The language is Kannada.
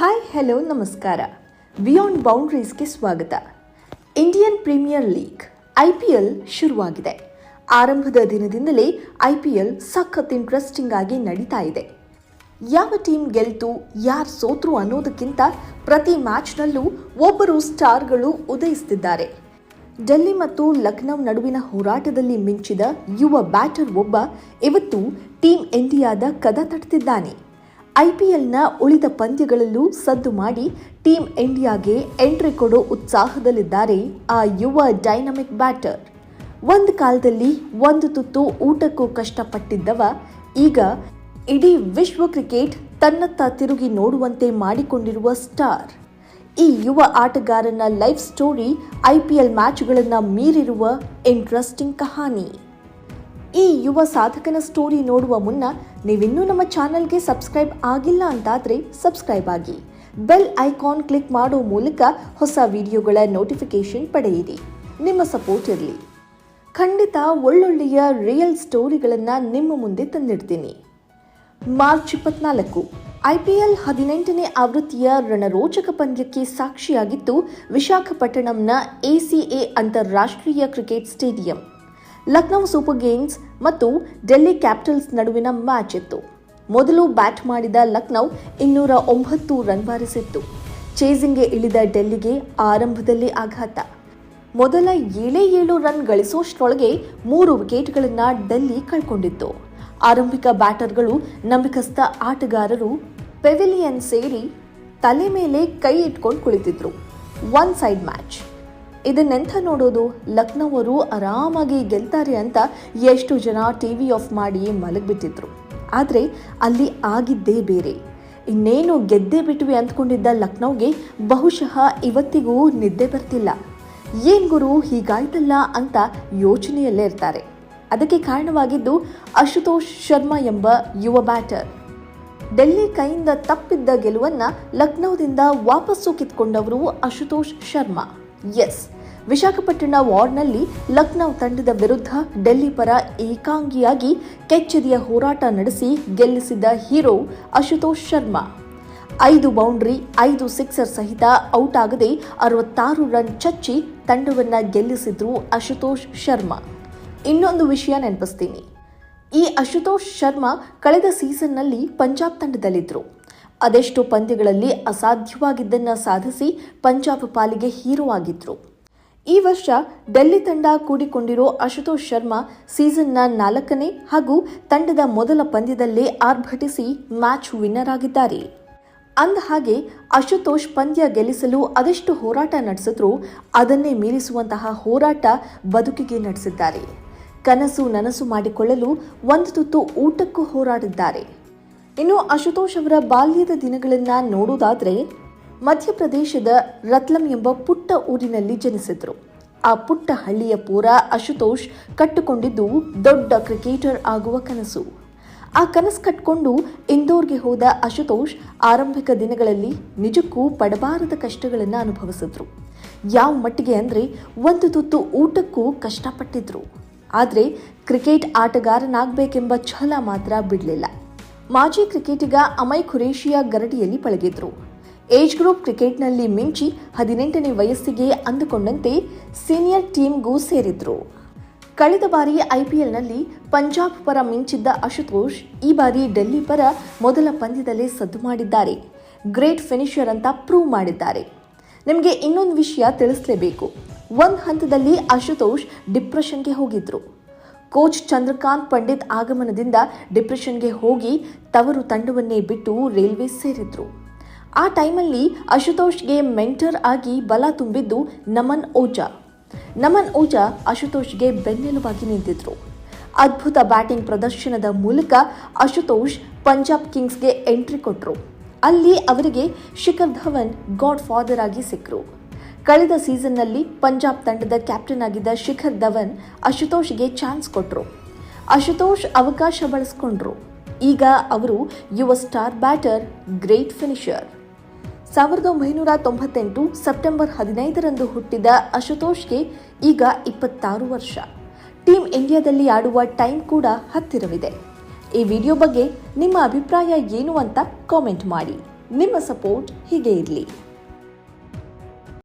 ಹಾಯ್ ಹೆಲೋ ನಮಸ್ಕಾರ ಬಿಯಾಂಡ್ ಬೌಂಡ್ರೀಸ್ಗೆ ಸ್ವಾಗತ. Indian premier league I P L ಶುರುವಾಗಿದೆ. ಆರಂಭದ ದಿನದಿಂದಲೇ ಐ ಪಿ ಎಲ್ ಸಖತ್ ಇಂಟ್ರೆಸ್ಟಿಂಗ್ ಆಗಿ ನಡೀತಾ ಇದೆ. ಯಾವ ಟೀಮ್ ಗೆಲ್ತು, ಯಾರು ಸೋತ್ರು ಅನ್ನೋದಕ್ಕಿಂತ ಪ್ರತಿ ಮ್ಯಾಚ್ನಲ್ಲೂ ಒಬ್ಬರು ಸ್ಟಾರ್ಗಳು ಉದಯಿಸುತ್ತಿದ್ದಾರೆ ಡೆಲ್ಲಿ ಮತ್ತು ಲಖನೌ ನಡುವಿನ ಹೋರಾಟದಲ್ಲಿ ಮಿಂಚಿದ ಯುವ ಬ್ಯಾಟರ್ ಒಬ್ಬ ಇವತ್ತು ಟೀಮ್ ಇಂಡಿಯಾದ ಕದ ತಟ್ಟುತ್ತಿದ್ದಾನೆ ಐಪಿಎಲ್ನ ಉಳಿದ ಪಂದ್ಯಗಳಲ್ಲೂ ಸದ್ದು ಮಾಡಿ ಟೀಮ್ ಇಂಡಿಯಾಗೆ ಎಂಟ್ರಿ ಕೊಡೋ ಉತ್ಸಾಹದಲ್ಲಿದ್ದಾರೆ ಆ ಯುವ ಡೈನಮಿಕ್ ಬ್ಯಾಟರ್. ಒಂದು ಕಾಲದಲ್ಲಿ ಒಂದು ತುತ್ತು ಊಟಕ್ಕೂ ಕಷ್ಟಪಟ್ಟಿದ್ದವ, ಈಗ ಇಡೀ ವಿಶ್ವ ಕ್ರಿಕೆಟ್ ತನ್ನತ್ತ ತಿರುಗಿ ನೋಡುವಂತೆ ಮಾಡಿಕೊಂಡಿರುವ ಸ್ಟಾರ್. ಈ ಯುವ ಆಟಗಾರನ ಲೈಫ್ ಸ್ಟೋರಿ ಐಪಿಎಲ್ ಮ್ಯಾಚ್ಗಳನ್ನು ಮೀರಿರುವ ಇಂಟ್ರೆಸ್ಟಿಂಗ್ ಕಹಾನಿ. ಈ ಯುವ ಸಾಧಕನ ಸ್ಟೋರಿ ನೋಡುವ ಮುನ್ನ ನೀವಿನ್ನೂ ನಮ್ಮ ಚಾನೆಲ್ಗೆ ಸಬ್ಸ್ಕ್ರೈಬ್ ಆಗಿಲ್ಲ ಅಂತಾದರೆ ಸಬ್ಸ್ಕ್ರೈಬ್ ಆಗಿ. ಬೆಲ್ ಐಕಾನ್ ಕ್ಲಿಕ್ ಮಾಡೋ ಮೂಲಕ ಹೊಸ ವಿಡಿಯೋಗಳ ನೋಟಿಫಿಕೇಷನ್ ಪಡೆಯಿರಿ. ನಿಮ್ಮ ಸಪೋರ್ಟ್ ಇರಲಿ. ಖಂಡಿತ ಒಳ್ಳೊಳ್ಳೆಯ ರಿಯಲ್ ಸ್ಟೋರಿಗಳನ್ನು ನಿಮ್ಮ ಮುಂದೆ ತಂದಿಡ್ತೀನಿ. ಮಾರ್ಚ್ ಇಪ್ಪತ್ನಾಲ್ಕು ಐಪಿಎಲ್ ಹದಿನೆಂಟನೇ ಆವೃತ್ತಿಯ ರಣರೋಚಕ ಪಂದ್ಯಕ್ಕೆ ಸಾಕ್ಷಿಯಾಗಿತ್ತು ವಿಶಾಖಪಟ್ಟಣಂನ ಎಸಿಎ ಅಂತಾರಾಷ್ಟ್ರೀಯ cricket stadium. Lucknow super kings ಮತ್ತು ಡೆಲ್ಲಿ ಕ್ಯಾಪಿಟಲ್ಸ್ ನಡುವಿನ ಮ್ಯಾಚ್ ಇತ್ತು. ಮೊದಲು ಬ್ಯಾಟ್ ಮಾಡಿದ ಲಕ್ನೌ ಇನ್ನೂರ ಒಂಬತ್ತು ರನ್ ಬಾರಿಸಿತ್ತು. ಚೇಸಿಂಗ್ಗೆ ಇಳಿದ ಡೆಲ್ಲಿಗೆ ಆರಂಭದಲ್ಲಿ ಆಘಾತ. ಮೊದಲ ಏಳೇ ಏಳು ರನ್ ಗಳಿಸೋಷ್ಟರೊಳಗೆ ಮೂರು ವಿಕೆಟ್ಗಳನ್ನು ಡೆಲ್ಲಿ ಕಳ್ಕೊಂಡಿತ್ತು. ಆರಂಭಿಕ ಬ್ಯಾಟರ್ಗಳು ನಂಬಿಕಸ್ಥ ಆಟಗಾರರು ಪೆವಿಲಿಯನ್ ಸೇರಿ ತಲೆ ಮೇಲೆ ಕೈ ಇಟ್ಕೊಂಡು ಕುಳಿತಿದ್ರು. One side match. ಇದನ್ನೆಂಥ ನೋಡೋದು? ಲಕ್ನೋವರು ಆರಾಮಾಗಿ ಗೆಲ್ತಾರೆ ಅಂತ ಎಷ್ಟು ಜನ ಟಿ ವಿ ಆಫ್ ಮಾಡಿ ಮಲಗಿಬಿಟ್ಟಿದ್ರು. ಆದರೆ ಅಲ್ಲಿ ಆಗಿದ್ದೇ ಬೇರೆ. ಇನ್ನೇನು ಗೆದ್ದೇ ಬಿಟ್ವಿ ಅಂದ್ಕೊಂಡಿದ್ದ ಲಕ್ನೋಗೆ ಬಹುಶಃ ಇವತ್ತಿಗೂ ನಿದ್ದೆ ಬರ್ತಿಲ್ಲ. ಏನ್ ಗುರು, ಹೀಗಾಯ್ತಲ್ಲ ಅಂತ ಯೋಚನೆಯಲ್ಲೇ ಇರ್ತಾರೆ. ಅದಕ್ಕೆ ಕಾರಣವಾಗಿದ್ದು ಅಶುತೋಷ್ ಶರ್ಮಾ ಎಂಬ ಯುವ ಬ್ಯಾಟರ್. ಡೆಲ್ಲಿ ಕೈಯಿಂದ ತಪ್ಪಿದ್ದ ಗೆಲುವನ್ನ ಲಕ್ನೋದಿಂದ ವಾಪಸ್ಸು ಕಿತ್ಕೊಂಡವರು ಅಶುತೋಷ್ ಶರ್ಮಾ. ಎಸ್ ವಿಶಾಖಪಟ್ಟಣ ವಾರ್ಡ್ನಲ್ಲಿ ಲಕ್ನೌ ತಂಡದ ವಿರುದ್ಧ ಡೆಲ್ಲಿ ಪರ ಏಕಾಂಗಿಯಾಗಿ ಕೆಚ್ಚೆದೆಯ ಹೋರಾಟ ನಡೆಸಿ ಗೆಲ್ಲಿಸಿದ ಹೀರೋ ಅಶುತೋಷ್ ಶರ್ಮಾ. ಐದು ಬೌಂಡ್ರಿ, ಐದು ಸಿಕ್ಸರ್ ಸಹಿತ ಔಟ್ ಆಗದೆ ಅರವತ್ತಾರು ರನ್ ಚಚ್ಚಿ ತಂಡವನ್ನ ಗೆಲ್ಲಿಸಿದ್ರು ಅಶುತೋಷ್ ಶರ್ಮಾ. ಇನ್ನೊಂದು ವಿಷಯ ನೆನಪಿಸ್ತೀನಿ. ಈ ಅಶುತೋಷ್ ಶರ್ಮಾ ಕಳೆದ ಸೀಸನ್ನಲ್ಲಿ ಪಂಜಾಬ್ ತಂಡದಲ್ಲಿದ್ದರು ಅದೆಷ್ಟು ಪಂದ್ಯಗಳಲ್ಲಿ ಅಸಾಧ್ಯವಾಗಿದ್ದನ್ನು ಸಾಧಿಸಿ ಪಂಜಾಬ್ ಪಾಲಿಗೆ ಹೀರೋ ಆಗಿದ್ರು. ಈ ವರ್ಷ ಡೆಲ್ಲಿ ತಂಡ ಕೂಡಿಕೊಂಡಿರೋ ಅಶುತೋಷ್ ಶರ್ಮಾ ಸೀಸನ್ನ ನಾಲ್ಕನೇ ಹಾಗೂ ತಂಡದ ಮೊದಲ ಪಂದ್ಯದಲ್ಲೇ ಆರ್ಭಟಿಸಿ ಮ್ಯಾಚ್ ವಿನ್ನರ್ ಆಗಿದ್ದಾರೆ. ಅಂದ ಹಾಗೆ ಅಶುತೋಷ್ ಪಂದ್ಯ ಗೆಲ್ಲಿಸಲು ಅದೆಷ್ಟು ಹೋರಾಟ ನಡೆಸಿದ್ರೂ ಅದನ್ನೇ ಮೀರಿಸುವಂತಹ ಹೋರಾಟ ಬದುಕಿಗೆ ನಡೆಸಿದ್ದಾರೆ. ಕನಸು ನನಸು ಮಾಡಿಕೊಳ್ಳಲು ಒಂದು ತುತ್ತು ಊಟಕ್ಕೂ ಹೋರಾಡಿದ್ದಾರೆ. ಇನ್ನು ಅಶುತೋಷ್ ಅವರ ಬಾಲ್ಯದ ದಿನಗಳನ್ನು ನೋಡುವುದಾದ್ರೆ ಮಧ್ಯಪ್ರದೇಶದ ರತ್ಲಂ ಎಂಬ ಪುಟ್ಟ ಊರಿನಲ್ಲಿ ಜನಿಸಿದ್ರು. ಆ ಪುಟ್ಟ ಹಳ್ಳಿಯ ಪೂರ ಅಶುತೋಷ್ ಕಟ್ಟಿಕೊಂಡಿದ್ದು ದೊಡ್ಡ ಕ್ರಿಕೆಟರ್ ಆಗುವ ಕನಸು. ಆ ಕನಸು ಕಟ್ಕೊಂಡು ಇಂದೋರ್ಗೆ ಹೋದ ಅಶುತೋಷ್ ಆರಂಭಿಕ ದಿನಗಳಲ್ಲಿ ನಿಜಕ್ಕೂ ಪಡಬಾರದ ಕಷ್ಟಗಳನ್ನು ಅನುಭವಿಸಿದ್ರು. ಯಾವ ಮಟ್ಟಿಗೆ ಅಂದರೆ ಒಂದು ತುತ್ತು ಊಟಕ್ಕೂ ಕಷ್ಟಪಟ್ಟಿದ್ರು. ಆದರೆ ಕ್ರಿಕೆಟ್ ಆಟಗಾರನಾಗಬೇಕೆಂಬ ಛಲ ಮಾತ್ರ ಬಿಡಲಿಲ್ಲ. ಮಾಜಿ ಕ್ರಿಕೆಟಿಗ ಅಮೈ ಖುರೇಶಿಯ ಗರಡಿಯಲ್ಲಿ ಪಳಗಿದ್ರು. ಏಜ್ ಗ್ರೂಪ್ ಕ್ರಿಕೆಟ್ನಲ್ಲಿ ಮಿಂಚಿ ಹದಿನೆಂಟನೇ ವಯಸ್ಸಿಗೆ ಅಂದುಕೊಂಡಂತೆ ಸೀನಿಯರ್ ಟೀಮ್ಗೂ ಸೇರಿದ್ರು. ಕಳೆದ ಬಾರಿ ಐಪಿಎಲ್ನಲ್ಲಿ ಪಂಜಾಬ್ ಪರ ಮಿಂಚಿದ್ದ ಅಶುತೋಷ್ ಈ ಬಾರಿ ಡೆಲ್ಲಿ ಪರ ಮೊದಲ ಪಂದ್ಯದಲ್ಲೇ ಸದ್ದು ಮಾಡಿದ್ದಾರೆ. ಗ್ರೇಟ್ ಫಿನಿಷರ್ ಅಂತ ಪ್ರೂವ್ ಮಾಡಿದ್ದಾರೆ. ನಿಮಗೆ ಇನ್ನೊಂದು ವಿಷಯ ತಿಳಿಸಲೇಬೇಕು. ಒಂದು ಹಂತದಲ್ಲಿ ಅಶುತೋಷ್ ಡಿಪ್ರೆಷನ್ಗೆ ಹೋಗಿದ್ರು. ಕೋಚ್ ಚಂದ್ರಕಾಂತ್ ಪಂಡಿತ್ ಆಗಮನದಿಂದ ಡಿಪ್ರೆಷನ್ಗೆ ಹೋಗಿ ತವರು ತಂಡವನ್ನೇ ಬಿಟ್ಟು ರೈಲ್ವೆ ಸೇರಿದ್ರು. ಆ ಟೈಮಲ್ಲಿ ಅಶುತೋಷ್ಗೆ ಮೆಂಟರ್ ಆಗಿ ಬಲ ತುಂಬಿದ್ದು ನಮನ್ ಓಜಾ. ನಮನ್ ಓಜಾ ಅಶುತೋಷ್ಗೆ ಬೆನ್ನೆಲುಬಾಗಿ ನಿಂತಿದ್ರು. ಅದ್ಭುತ ಬ್ಯಾಟಿಂಗ್ ಪ್ರದರ್ಶನದ ಮೂಲಕ ಅಶುತೋಷ್ ಪಂಜಾಬ್ ಕಿಂಗ್ಸ್ಗೆ ಎಂಟ್ರಿ ಕೊಟ್ಟರು ಅಲ್ಲಿ ಅವರಿಗೆ ಶಿಖರ್ ಧವನ್ ಗಾಡ್ ಫಾದರ್ ಆಗಿ ಸಿಕ್ಕರು ಕಳೆದ ಸೀಸನ್ನಲ್ಲಿ ಪಂಜಾಬ್ ತಂಡದ ಕ್ಯಾಪ್ಟನ್ ಆಗಿದ್ದ ಶಿಖರ್ ಧವನ್ ಅಶುತೋಷ್ಗೆ ಚಾನ್ಸ್ ಕೊಟ್ಟರು ಅಶುತೋಷ್ ಅವಕಾಶ ಬಳಸ್ಕೊಂಡ್ರು. ಈಗ ಅವರು ಯುವ ಸ್ಟಾರ್ ಬ್ಯಾಟರ್, ಗ್ರೇಟ್ ಫಿನಿಷರ್. ಸಾವಿರದ ಒಂಬೈನೂರ ತೊಂಬತ್ತೆಂಟು ಸೆಪ್ಟೆಂಬರ್ ಹದಿನೈದರಂದು ಹುಟ್ಟಿದ ಅಶುತೋಷ್ಗೆ ಈಗ ಇಪ್ಪತ್ತಾರು ವರ್ಷ. ಟೀಮ್ ಇಂಡಿಯಾದಲ್ಲಿ ಆಡುವ ಟೈಮ್ ಕೂಡ ಹತ್ತಿರವಿದೆ. ಈ ವಿಡಿಯೋ ಬಗ್ಗೆ ನಿಮ್ಮ ಅಭಿಪ್ರಾಯ ಏನು ಅಂತ ಕಾಮೆಂಟ್ ಮಾಡಿ. ನಿಮ್ಮ ಸಪೋರ್ಟ್ ಹೀಗೆ ಇರಲಿ.